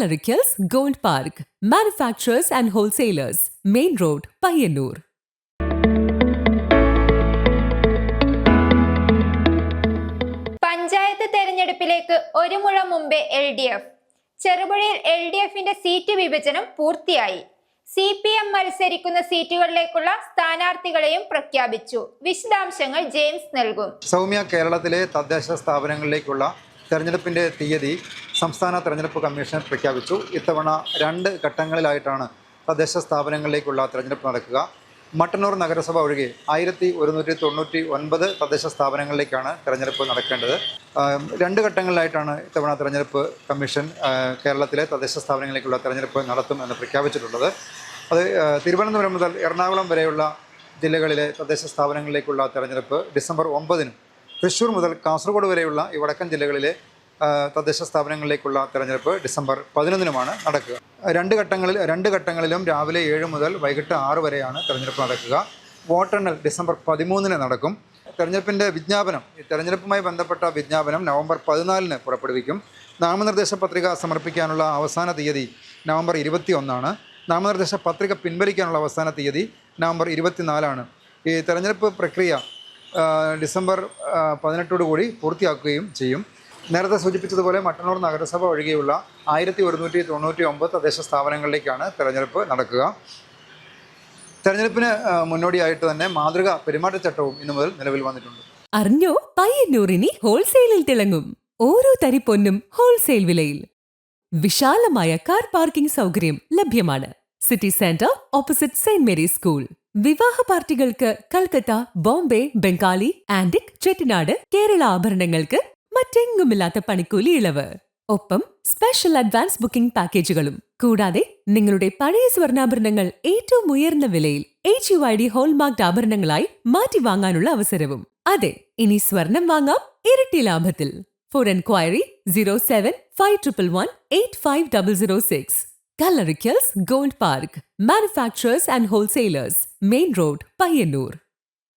Kallarikals Gold Park, manufacturers and wholesalers, Main Road, Payyanur. Panchayat തെരഞ്ഞെടുപ്പിലേക്ക് ഒരു മുഴം മുമ്പേ എൽ ഡി എഫ്. ചെറുപുഴയിൽ എൽ ഡി എഫിന്റെ സീറ്റ് വിഭജനം പൂർത്തിയായി. സി പി എം മത്സരിക്കുന്ന സീറ്റുകളിലേക്കുള്ള സ്ഥാനാർത്ഥികളെയും പ്രഖ്യാപിച്ചു. വിശദാംശങ്ങൾ ജെയിംസ് നൽകും. സൗമ്യ കേരളത്തിലെ തദ്ദേശ സ്ഥാപനങ്ങളിലേക്കുള്ള തെരഞ്ഞെടുപ്പിന്റെ തീയതി സംസ്ഥാന തെരഞ്ഞെടുപ്പ് കമ്മീഷൻ പ്രഖ്യാപിച്ചു. ഇത്തവണ രണ്ട് ഘട്ടങ്ങളിലായിട്ടാണ് തദ്ദേശ സ്ഥാപനങ്ങളിലേക്കുള്ള തെരഞ്ഞെടുപ്പ് നടക്കുക. മട്ടന്നൂർ നഗരസഭ ഒഴികെ ആയിരത്തി ഒരുന്നൂറ്റി തൊണ്ണൂറ്റി ഒൻപത് തദ്ദേശ സ്ഥാപനങ്ങളിലേക്കാണ് തെരഞ്ഞെടുപ്പ് നടക്കേണ്ടത്. രണ്ട് ഘട്ടങ്ങളിലായിട്ടാണ് ഇത്തവണ തെരഞ്ഞെടുപ്പ് കമ്മീഷൻ കേരളത്തിലെ തദ്ദേശ സ്ഥാപനങ്ങളിലേക്കുള്ള തെരഞ്ഞെടുപ്പ് നടത്തും എന്ന് പ്രഖ്യാപിച്ചിട്ടുള്ളത്. അത് തിരുവനന്തപുരം മുതൽ എറണാകുളം വരെയുള്ള ജില്ലകളിലെ തദ്ദേശ സ്ഥാപനങ്ങളിലേക്കുള്ള തെരഞ്ഞെടുപ്പ് ഡിസംബർ ഒമ്പതിനും തൃശ്ശൂർ മുതൽ കാസർഗോഡ് വരെയുള്ള ഈ വടക്കൻ ജില്ലകളിലെ തദ്ദേശ സ്ഥാപനങ്ങളിലേക്കുള്ള തെരഞ്ഞെടുപ്പ് ഡിസംബർ പതിനൊന്നിനുമാണ് നടക്കുക. രണ്ട് ഘട്ടങ്ങളിൽ രണ്ട് ഘട്ടങ്ങളിലും രാവിലെ ഏഴ് മുതൽ വൈകിട്ട് ആറ് വരെയാണ് തെരഞ്ഞെടുപ്പ് നടക്കുക. വോട്ടെണ്ണൽ ഡിസംബർ പതിമൂന്നിന് നടക്കും. തെരഞ്ഞെടുപ്പിന്റെ വിജ്ഞാപനം തെരഞ്ഞെടുപ്പുമായി ബന്ധപ്പെട്ട വിജ്ഞാപനം നവംബർ പതിനാലിന് പുറപ്പെടുവിക്കും. നാമനിർദ്ദേശ പത്രിക സമർപ്പിക്കാനുള്ള അവസാന തീയതി നവംബർ ഇരുപത്തി ഒന്നാണ് നാമനിർദ്ദേശ പത്രിക പിൻവലിക്കാനുള്ള അവസാന തീയതി നവംബർ ഇരുപത്തിനാലാണ്. ഈ തെരഞ്ഞെടുപ്പ് പ്രക്രിയ ഡിസംബർ പതിനെട്ടോടുകൂടി പതിനെട്ടോടു കൂടി പൂർത്തിയാക്കുകയും ചെയ്യും. നേരത്തെ സൂചിപ്പിച്ചതുപോലെ മട്ടന്നൂർ നഗരസഭ ഒഴികെയുള്ള ആയിരത്തി ഒരുന്നൂറ്റി തൊണ്ണൂറ്റി ഒമ്പത് തദ്ദേശ സ്ഥാപനങ്ങളിലേക്കാണ് തെരഞ്ഞെടുപ്പ് നടക്കുക. തെരഞ്ഞെടുപ്പിന് മുന്നോടിയായിട്ട് തന്നെ മാതൃക പെരുമാറ്റച്ചട്ടവും ഇന്നു മുതൽ നിലവിൽ വന്നിട്ടുണ്ട്. അറിഞ്ഞോ? പയ്യന്നൂറിനി ഹോൾസെയിലിൽ തിളങ്ങും. ഓരോ തരി പൊന്നും ഹോൾസെയിൽ വിലയിൽ. വിശാലമായ കാർ പാർക്കിംഗ് സൗകര്യം ലഭ്യമാണ്. City centre opposite saint Mary's school. വിവാഹ പാർട്ടികൾക്ക് കൽക്കത്ത ബോംബെ ബംഗാളി ആന്റിക് ചെട്ടിനാട് കേരള ആഭരണങ്ങൾക്ക് മറ്റെങ്ങുമില്ലാത്ത പണിക്കൂലി ഇളവ്. ഒപ്പം സ്പെഷ്യൽ അഡ്വാൻസ് ബുക്കിംഗ് പാക്കേജുകളും കൂടാതെ നിങ്ങളുടെ പഴയ സ്വർണാഭരണങ്ങൾ ഏറ്റവും ഉയർന്ന വിലയിൽ H U I D hallmarked ആഭരണങ്ങളായി മാറ്റി വാങ്ങാനുള്ള അവസരവും. അതെ ഇനി സ്വർണം വാങ്ങാം ഇരട്ടി ലാഭത്തിൽ. For enquiry zero seven five triple one eight five double zero six Kallarickals gold park manufacturers and wholesalers main road Payyanur.